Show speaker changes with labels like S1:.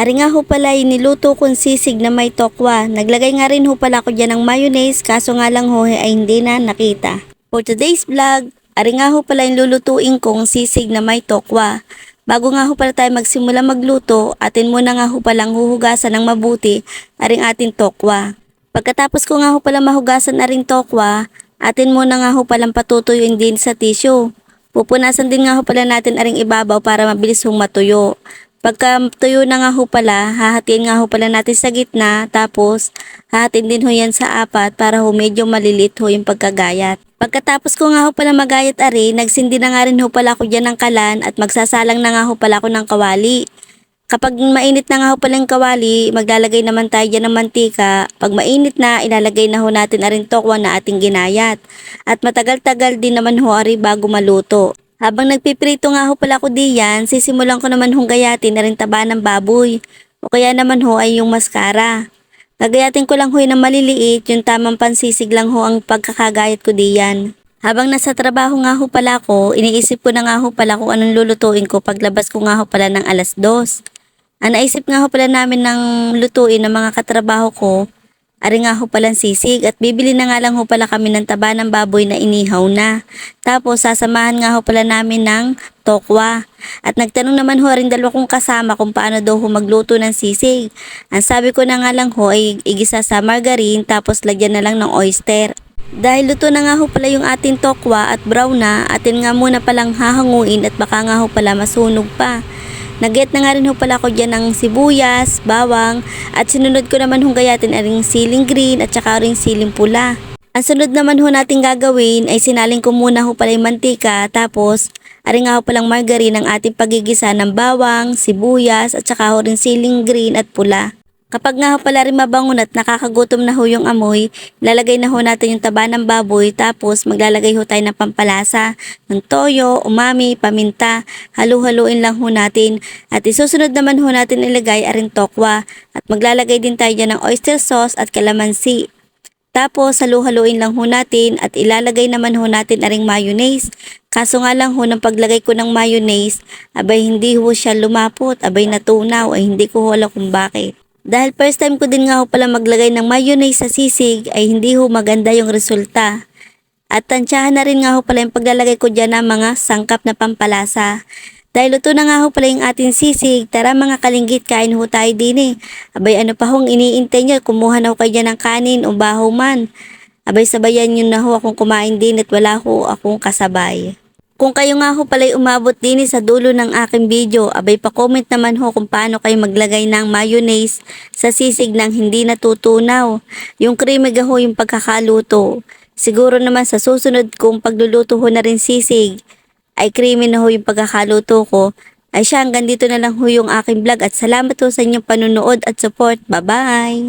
S1: Ari nga ho pala niluto kong sisig na may tokwa. Naglagay nga rin ho pala ako dyan ng mayonnaise kaso nga lang ho ay hindi na nakita. For today's vlog, ari nga ho pala lulutuin kong sisig na may tokwa. Bago nga ho pala tayo magsimula magluto, atin muna nga ho palang huhugasan ng mabuti aring ating tokwa. Pagkatapos ko nga ho pala mahugasan na rin tokwa, atin muna nga ho palang patutuyuin din sa tissue. Pupunasan din nga ho pala natin aring ibabaw para mabilis hong matuyo. Pagka tuyo na nga ho pala, hahatiin nga ho pala natin sa gitna, tapos hahatiin din ho yan sa apat para ho medyo malilit ho yung pagkagayat. Pagkatapos ko nga ho pala magayat ari, nagsindi na nga rin ho pala ako dyan ng kalan at magsasalang na nga ho pala ako ng kawali. Kapag mainit na nga ho pala yung kawali, maglalagay naman tayo dyan ng mantika. Pag mainit na, ilalagay na ho natin aring tokwa na ating ginayat. At matagal-tagal din naman ho ari bago maluto. Habang nagpiprito nga ho pala ako diyan, sisimulan ko naman hong gayatin na rin taba ng baboy. O kaya naman ho ay yung maskara. Gagayatin ko lang ho ng maliliit, yung tamang pansisig lang ho ang pagkakagayat ko diyan. Habang nasa trabaho nga ho pala ako, iniisip ko na nga ho pala kung anong lulutuin ko paglabas ko nga ho pala ng alas dos. Ang naisip nga ho pala namin ng lutuin ng mga katrabaho ko, ari nga ho palang sisig at bibili na nga lang ho pala kami ng taba ng baboy na inihaw na. Tapos sasamahan nga ho pala namin ng tokwa. At nagtanong naman ho rin dalawa kong kasama kung paano daw ho magluto ng sisig. Ang sabi ko na nga lang ho ay igisa sa margarine tapos lagyan na lang ng oyster. Dahil luto na nga ho pala yung ating tokwa at brown na, atin nga muna palang hahanguin at baka nga ho pala masunog pa. Nag-get na nga rin ho pala ako dyan ng sibuyas, bawang, at sinunod ko naman hong gayatin aring siling green at saka ring siling pula. Ang sunod naman ho natin gagawin ay sinaling ko muna ho pala yung mantika tapos aring nga ho palang margarine ang ating pagigisa ng bawang, sibuyas at saka ho rin siling green at pula. Kapag nga ho pala rin mabangon at nakakagutom na ho yung amoy, lalagay na ho natin yung taba ng baboy tapos maglalagay ho tayo ng pampalasa, ng toyo, umami, paminta, halu-haluin lang ho natin at isusunod naman ho natin ilagay aring tokwa at maglalagay din tayo dyan ng oyster sauce at kalamansi. Tapos halu-haluin lang ho natin at ilalagay naman ho natin aring mayonnaise. Kaso nga lang ho ng paglagay ko ng mayonnaise, abay hindi ho siya lumapot, abay natunaw, ay hindi ko ho alam kung bakit. Dahil first time ko din nga ho pala maglagay ng mayonnaise sa sisig ay hindi ho maganda yung resulta. At tansyahan na rin nga ho pala yung paglalagay ko dyan ng mga sangkap na pampalasa. Dahil luto na nga ho pala yung ating sisig, tara mga kalinggit, kain ho tayo din eh. Abay ano pa hong iniintay nyo, kumuha na ho kayo dyan ng kanin o baho man. Abay sabayan nyo na ho akong kumain din at wala ho akong kasabay. Kung kayo nga ho pala'y umabot din sa dulo ng aking video, abay pa-comment naman ho kung paano kayo maglagay ng mayonnaise sa sisig nang hindi natutunaw. Yung creamy ho yung pagkakaluto. Siguro naman sa susunod kong pagluluto ho na rin sisig, ay creamy na ho yung pagkakaluto ko. Ay siya, hanggang dito na lang ho yung aking vlog at salamat ho sa inyong panunood at support. Bye-bye!